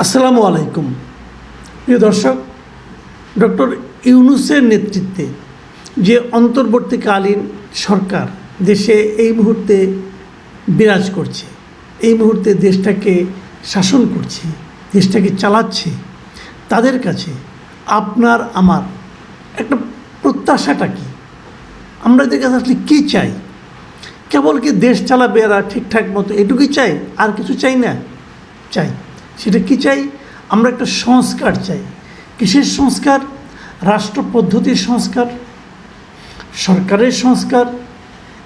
আসসালামু আলাইকুম। প্রিয় দর্শক, ডক্টর ইউনুসের নেতৃত্বে যে অন্তর্বর্তীকালীন সরকার দেশে এই মুহূর্তে বিরাজ করছে, এই মুহূর্তে দেশটাকে শাসন করছে, দেশটাকে চালাচ্ছে, তাদের কাছে আপনার, আমার একটা প্রত্যাশাটা কি? আমরা এদের কাছে আসলে কী চাই? কেবল কি দেশ চালাবে এরা ঠিকঠাক মতো? এটুকুই চাই? আর কিছু চাই না? চাই। সেটা কি চাই? আমরা একটা সংস্কার চাই। কিসের সংস্কার? রাষ্ট্র পদ্ধতির সংস্কার, সরকারের সংস্কার,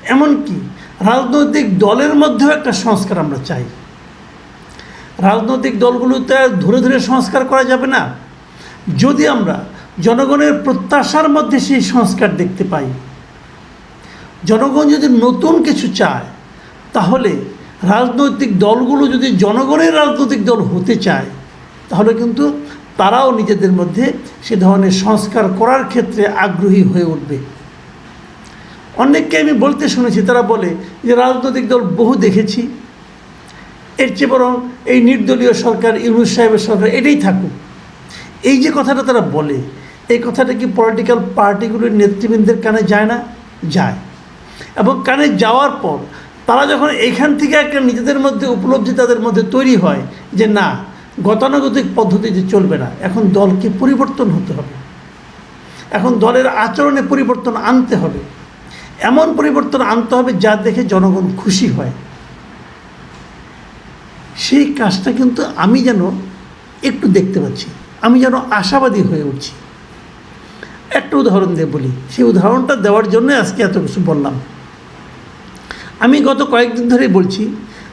এমনকি রাজনৈতিক দলের মধ্যেও একটা সংস্কার আমরা চাই। রাজনৈতিক দলগুলোতে ধরে ধরে সংস্কার করা যাবে না। যদি আমরা জনগণের প্রত্যাশার মধ্যে সেই সংস্কার দেখতে পাই, জনগণ যদি নতুন কিছু চায়, তাহলে রাজনৈতিক দলগুলো যদি জনগণের রাজনৈতিক দল হতে চায়, তাহলে কিন্তু তারাও নিজেদের মধ্যে সে ধরনের সংস্কার করার ক্ষেত্রে আগ্রহী হয়ে উঠবে। অনেককে আমি বলতে শুনেছি, তারা বলে যে রাজনৈতিক দল বহু দেখেছি, এর চেয়ে বরং এই নির্দলীয় সরকার, ইউনুস সাহেবের সরকার এটাই থাকুক। এই যে কথাটা তারা বলে, এই কথাটা কি পলিটিক্যাল পার্টিগুলির নেতৃবৃন্দের কানে যায় না? যায়। এবং কানে যাওয়ার পর তারা যখন এখান থেকে একটা নিজেদের মধ্যে উপলব্ধি তাদের মধ্যে তৈরি হয় যে না, গতানুগতিক পদ্ধতিতে চলবে না, এখন দলকে পরিবর্তন হতে হবে। এখন দলের আচরণে পরিবর্তন আনতে হবে। এমন পরিবর্তন আনতে হবে যা দেখে জনগণ খুশি হয়। সেই কাজটা কিন্তু আমি যেন একটু দেখতে পাচ্ছি, আমি যেন আশাবাদী হয়ে উঠছি। একটা উদাহরণ দিয়ে বলি, সেই উদাহরণটা দেওয়ার জন্য আজকে এত কিছু বললাম। আমি গত কয়েকদিন ধরেই বলছি,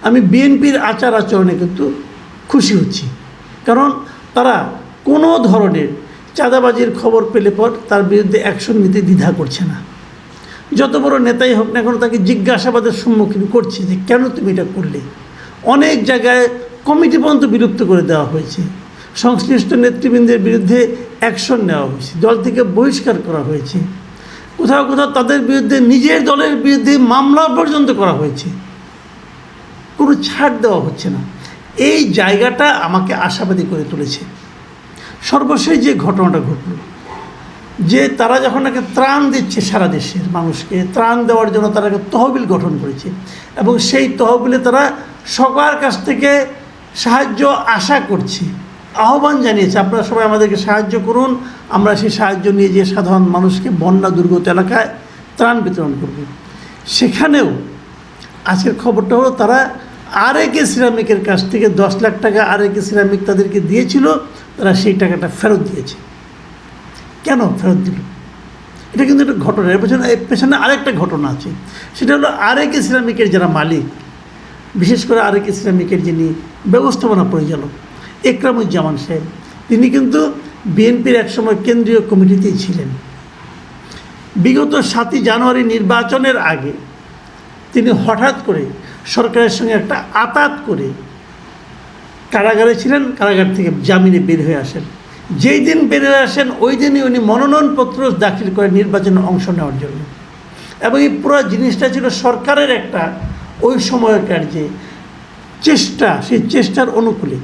আমি বিএনপির আচার আচরণে কিন্তু খুশি হচ্ছি। কারণ তারা কোনো ধরনের চাঁদাবাজির খবর পেলে পর তার বিরুদ্ধে অ্যাকশন নিতে দ্বিধা করছে না। যত বড় নেতাই হোক না কেন তাকে জিজ্ঞাসাবাদের সম্মুখীন করছে যে কেন তুমি এটা করলে? অনেক জায়গায় কমিটি পর্যন্ত বিলুপ্ত করে দেওয়া হয়েছে। সংশ্লিষ্ট নেতৃবৃন্দের বিরুদ্ধে অ্যাকশন নেওয়া হয়েছে। দল থেকে বহিষ্কার করা হয়েছে। কোথাও কোথাও তাদের বিরুদ্ধে, নিজের দলের বিরুদ্ধে মামলা পর্যন্ত করা হয়েছে। কোনো ছাড় দেওয়া হচ্ছে না। এই জায়গাটা আমাকে আশাবাদী করে তুলেছে। সর্বশেষ যে ঘটনাটা ঘটল, যে তারা যখন নাকি ত্রাণ দিচ্ছে সারা দেশের মানুষকে, ত্রাণ দেওয়ার জন্য তারা একটা তহবিল গঠন করেছে এবং সেই তহবিলে তারা সবার কাছ থেকে সাহায্য আশা করছে। আহ্বান জানিয়েছে, আপনারা সবাই আমাদেরকে সাহায্য করুন, আমরা সেই সাহায্য নিয়ে যে সাধারণ মানুষকে বন্যা দুর্গত এলাকায় ত্রাণ বিতরণ করব। সেখানেও আজকের খবরটা হলো, তারা আরেকে সিরামিকের কাছ থেকে দশ লাখ টাকা আরেকে সিরামিক তাদেরকে দিয়েছিল, তারা সেই টাকাটা ফেরত দিয়েছে। কেন ফেরত দিল? এটা কিন্তু একটা ঘটনা, এর পেছনে এর পেছনে আরেকটা ঘটনা আছে। সেটা হলো আর আরেক ইসলামিকের যারা মালিক, বিশেষ করে আরেক ইসলামিকের যিনি ব্যবস্থাপনা পরিচালক একরামুজ্জামান সাহেব। তিনি কিন্তু বিএনপির একসময় কেন্দ্রীয় কমিটিতেই ছিলেন। বিগত সাতই জানুয়ারি নির্বাচনের আগে তিনি হঠাৎ করে সরকারের সঙ্গে একটা আতাত করে কারাগারে ছিলেন, কারাগার থেকে জামিনে বের হয়ে আসেন। যেই দিন বের হয়ে আসেন, ওই দিনই উনি মনোনয়নপত্র দাখিল করেন নির্বাচনে অংশ নেওয়ার জন্য। এবং এই পুরো জিনিসটা ছিল সরকারের একটা ওই সময়কার যে চেষ্টা, সেই চেষ্টার অনুকূলে।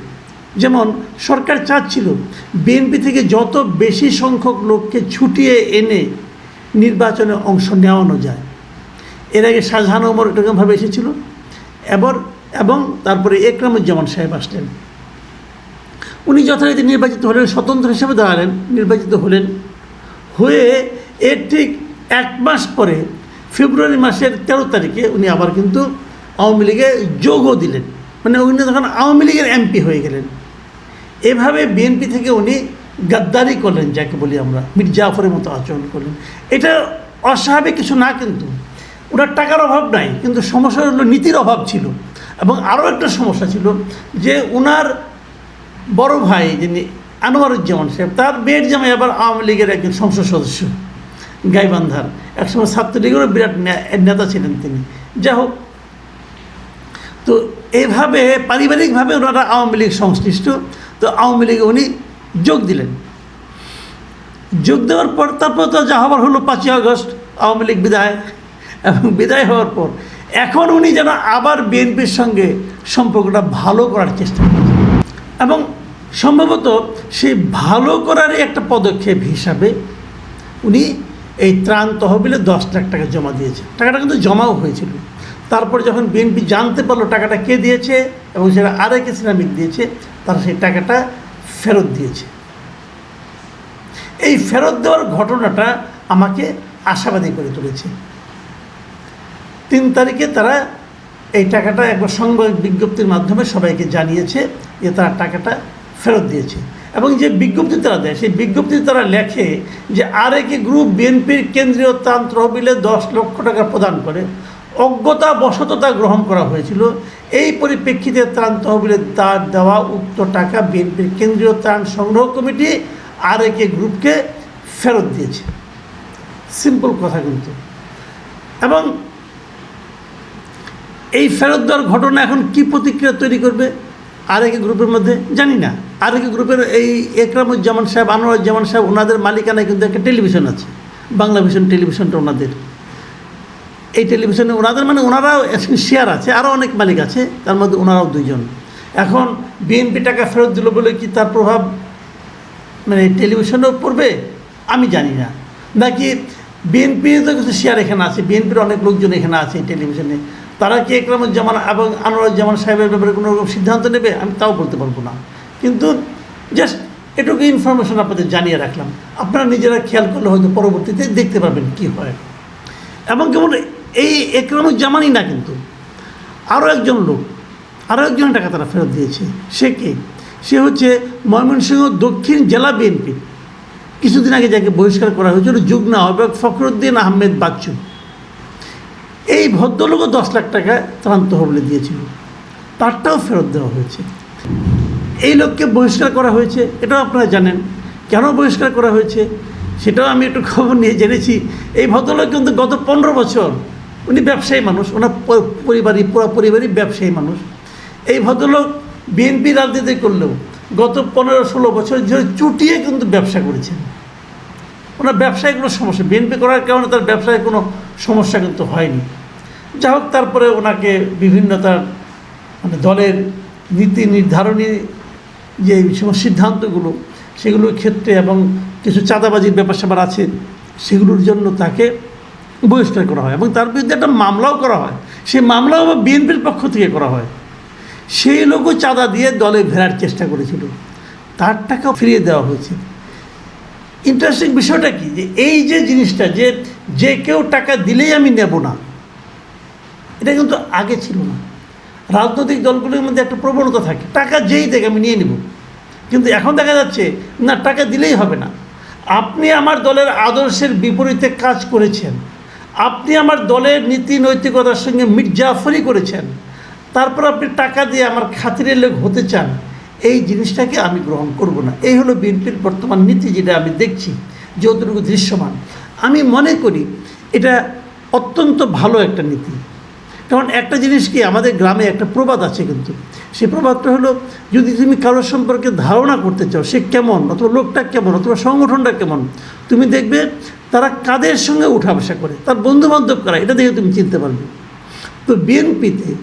যেমন সরকার চাচ্ছিল বিএনপি থেকে যত বেশি সংখ্যক লোককে ছুটিয়ে এনে নির্বাচনে অংশ নেওয়ানো যায়। এর আগে শাহজাহান ওমর এরকমভাবে এসেছিল। এবার এবং তারপরে একরামুজ্জামান সাহেব আসলেন। উনি যথারীতি নির্বাচিত হলেন, স্বতন্ত্র হিসেবে দাঁড়ালেন, নির্বাচিত হলেন। হয়ে এর ঠিক এক মাস পরে ফেব্রুয়ারি মাসের তেরো তারিখে উনি আবার কিন্তু আওয়ামী লীগে যোগও দিলেন। মানে উনি তখন আওয়ামী লীগের এমপি হয়ে গেলেন। এভাবে বিএনপি থেকে উনি গাদ্দারি করলেন, যাকে বলি আমরা, মির জাফরের মতো আচরণ করলেন। এটা অস্বাভাবিক কিছু না কিন্তু ওনার টাকার অভাব নাই, কিন্তু সমস্যা হলো নীতির অভাব ছিল। এবং আরও একটা সমস্যা ছিল যে ওনার বড় ভাই যিনি আনোয়ারুজ্জামান সাহেব, তার মেয়ের জামাই আবার আওয়ামী লীগের একজন সংসদ সদস্য, গাইবান্ধার। একসময় ছাত্রলীগেরও বিরাট নেতা ছিলেন তিনি। যাই হোক, তো এভাবে পারিবারিকভাবে ওনারা আওয়ামী লীগ সংশ্লিষ্ট তো আওয়ামী লীগে উনি যোগ দিলেন। যোগ দেওয়ার পর তারপর তো যা হবার হলো পাঁচই আগস্ট, আওয়ামী লীগ বিদায়। এবং বিদায় হওয়ার পর এখন উনি যেন আবার বিএনপির সঙ্গে সম্পর্কটা ভালো করার চেষ্টা করছেন এবং সম্ভবত সেই ভালো করার একটা পদক্ষেপ হিসাবে উনি এই ত্রাণ তহবিলে দশ লাখ টাকা জমা দিয়েছে টাকাটা কিন্তু জমাও হয়েছিল। তারপর যখন বিএনপি জানতে পারল টাকাটা কে দিয়েছে এবং সেটা আরেক ইসলামিক দিয়েছে, তারা সেই টাকাটা ফেরত দিয়েছে। এই ফেরত দেওয়ার ঘটনাটা আমাকে আশাবাদী করে তুলেছে। তিন তারিখে তারা এই টাকাটা একবার সংবাদ বিজ্ঞপ্তির মাধ্যমে সবাইকে জানিয়েছে যে তারা টাকাটা ফেরত দিয়েছে। এবং যে বিজ্ঞপ্তি তারা দেয়, সেই বিজ্ঞপ্তি তারা লেখে যে আর গ্রুপ বিএনপির কেন্দ্রীয় ত্রাণ তহবিলে দশ লক্ষ টাকা প্রদান করে। অজ্ঞতা বশততা গ্রহণ করা হয়েছিল। এই পরিপ্রেক্ষিতে ত্রাণ তহবিলের তার দেওয়া উক্ত টাকা বিএনপির কেন্দ্রীয় ত্রাণ সংগ্রহ কমিটি আর একে গ্রুপকে ফেরত দিয়েছে। সিম্পল কথা কিন্তু। এবং এই ফেরত দেওয়ার ঘটনা এখন কি প্রতিক্রিয়া তৈরি করবে আরেক গ্রুপের মধ্যে? জানি না। আরেক গ্রুপের এই একরামুজ্জামান সাহেব, আনোয়ারুজ্জামান সাহেব, ওনাদের মালিকানায় কিন্তু একটা টেলিভিশন আছে। বাংলা ভিশন টেলিভিশনটা ওনাদের। এই টেলিভিশনে ওনাদের মানে ওনারাও শেয়ার আছে আরও অনেক মালিক আছে, তার মধ্যে ওনারাও দুইজন। এখন বিএনপি টাকা ফেরত দিল বলে কি তার প্রভাব মানে টেলিভিশনেও পড়বে? আমি জানি না। নাকি বিএনপি তো কিছু শেয়ার এখানে আছে, বিএনপির অনেক লোকজন এখানে আছে টেলিভিশনে। তারা কি একরামুজ্জামান এবং আনোয়ারুজ্জামান সাহেবের ব্যাপারে কোনো রকম সিদ্ধান্ত নেবে? আমি তাও বলতে পারব না। কিন্তু জাস্ট এটুকু ইনফরমেশন আপনাদের জানিয়ে রাখলাম। আপনারা নিজেরা খেয়াল করলে হয়তো পরবর্তীতে দেখতে পারবেন কি হয়। এবং কেবল এই একরামুজ্জামানই না কিন্তু। আরও একজন লোক আরও একজন টাকা তারা ফেরত দিয়েছে। সে কে? সে হচ্ছে ময়মনসিংহ দক্ষিণ জেলা বিএনপি। কিছুদিন আগে যাকে বহিষ্কার করা হয়েছিল যুগ্ম আহ্বায়ক ফখরুদ্দিন আহমেদ বাচ্চু। এই ভদ্রলোকও দশ লাখ টাকা ত্রাণ তহবিলে দিয়েছিল। তারটাও ফেরত দেওয়া হয়েছে। এই লোককে বহিষ্কার করা হয়েছে, এটাও আপনারা জানেন। কেন বহিষ্কার করা হয়েছে, সেটাও আমি একটু খবর নিয়ে জেনেছি। এই ভদ্রলোক কিন্তু গত পনেরো বছর উনি ব্যবসায়ী মানুষ, ওনার পরিবারই, পুরো পরিবারই ব্যবসায়ী মানুষ। এই ভদ্রলোক বিএনপি রাজনীতি করলেও গত পনেরো ষোলো বছর ধরে চুটিয়ে কিন্তু ব্যবসা করেছেন। ওনার ব্যবসায় কোনো সমস্যা বিএনপি করার কারণে তার ব্যবসায় কোনো সমস্যা কিন্তু হয়নি। যা হোক, তারপরে ওনাকে বিভিন্ন তার মানে দলের নীতি নির্ধারণী যে সিদ্ধান্তগুলো, সেগুলোর ক্ষেত্রে এবং কিছু চাঁদাবাজির ব্যাপার স্যাপার আছে, সেগুলোর জন্য তাকে বহিষ্কার করা হয় এবং তার বিরুদ্ধে একটা মামলাও করা হয়। সেই মামলাও আবার বিএনপির পক্ষ থেকে করা হয়। সেই লোকও চাঁদা দিয়ে দলে ফেরার চেষ্টা করেছিল। তার টাকা ফিরিয়ে দেওয়া হয়েছে। ইন্টারেস্টিং বিষয়টা কি? যে এই যে জিনিসটা, যে যে কেউ টাকা দিলেই আমি নেব না, এটা কিন্তু আগে ছিল না। রাজনৈতিক দলগুলির মধ্যে একটা প্রবণতা থাকে। টাকা যেই দেখ, আমি নিয়ে নেব। কিন্তু এখন দেখা যাচ্ছে, না, টাকা দিলেই হবে না। আপনি আমার দলের আদর্শের বিপরীতে কাজ করেছেন। আপনি আমার দলের নীতি নৈতিকতার সঙ্গে মির্জাফরি করেছেন। তারপর আপনি টাকা দিয়ে আমার খাতিরের লোক হতে চান। এই জিনিসটাকে আমি গ্রহণ করব না। এই হলো বিএনপির বর্তমান নীতি যেটা আমি দেখছি, যতটুকু দৃশ্যমান। আমি মনে করি এটা অত্যন্ত ভালো একটা নীতি। কারণ একটা জিনিস কি, আমাদের গ্রামে একটা প্রবাদ আছে কিন্তু। সেই প্রবাদটা হলো, যদি তুমি কারোর সম্পর্কে ধারণা করতে চাও, সে কেমন? অথবা লোকটা কেমন? অথবা সংগঠনটা কেমন? তুমি দেখবে তারা কাদের সঙ্গে উঠা বসা করে? তার বন্ধু বান্ধব কারা? এটা দেখে তুমি চিনতে পারবে। তো বিএনপিতে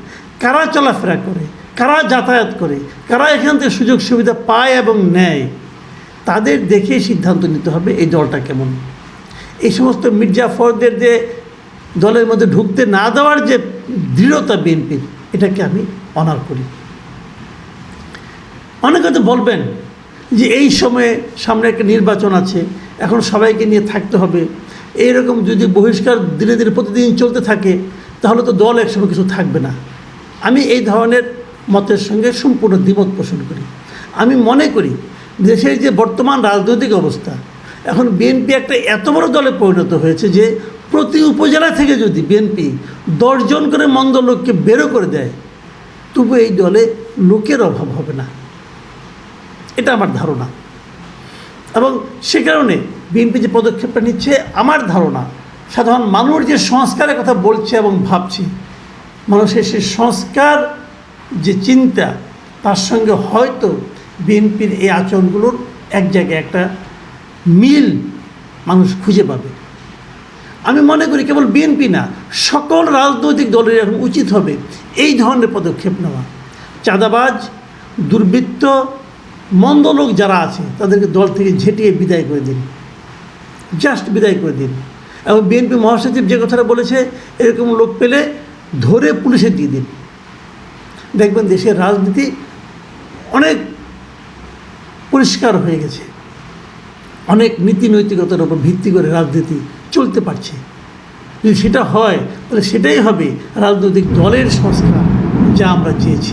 কারা চলাফেরা করে? কারা যাতায়াত করে? কারা এখান থেকে সুযোগ সুবিধা পায় এবং নেয়? তাদের দেখে সিদ্ধান্ত নিতে হবে এই দলটা কেমন। এই সমস্ত মির্জাফরদের যে দলের মধ্যে ঢুকতে না দেওয়ার যে দৃঢ়তা বিএনপির, এটাকে আমি অনার করি। অনেকে তো বলবেন যে এই সময়ে সামনে একটা নির্বাচন আছে, এখন সবাইকে নিয়ে থাকতে হবে। এইরকম যদি বহিষ্কার দিনে দিনে প্রতিদিন চলতে থাকে, তাহলে তো দল একসময় কিছু থাকবে না। আমি এই ধরনের মতের সঙ্গে সম্পূর্ণ দ্বিমত পোষণ করি। আমি মনে করি, দেশের যে বর্তমান রাজনৈতিক অবস্থা, এখন বিএনপি একটা এত বড় দলে পরিণত হয়েছে যে, প্রতি উপজেলা থেকে যদি বিএনপি দশজন করে মন্দ লোককে বেরো করে দেয়, তবু এই দলে লোকের অভাব হবে না। এটা আমার ধারণা। এবং সে কারণে বিএনপি যে পদক্ষেপটা নিচ্ছে, আমার ধারণা, সাধারণ মানুষ যে সংস্কারের কথা বলছে এবং ভাবছে, মানুষের সেই সংস্কার যে চিন্তা, তার সঙ্গে হয়তো বিএনপির এই আচরণগুলোর এক জায়গায় একটা মিল মানুষ খুঁজে পাবে। আমি মনে করি কেবল বিএনপি না, সকল রাজনৈতিক দলের এখন উচিত হবে এই ধরনের পদক্ষেপ নেওয়া। চাঁদাবাজ, দুর্বৃত্ত মন্দ লোক যারা আছে, তাদেরকে দল থেকে ঝেঁটিয়ে বিদায় করে দিন। জাস্ট বিদায় করে দিন। এবং বিএনপি মহাসচিব যে কথাটা বলেছে, এরকম লোক পেলে ধরে পুলিশে দিয়ে দিন। দেখবেন দেশের রাজনীতি অনেক পরিষ্কার হয়ে গেছে। অনেক নীতি নৈতিকতার উপর ভিত্তি করে রাজনীতি চলতে পারছে। যদি সেটা হয়, তাহলে সেটাই হবে রাজনৈতিক দলের সংস্কার যা আমরা চেয়েছি।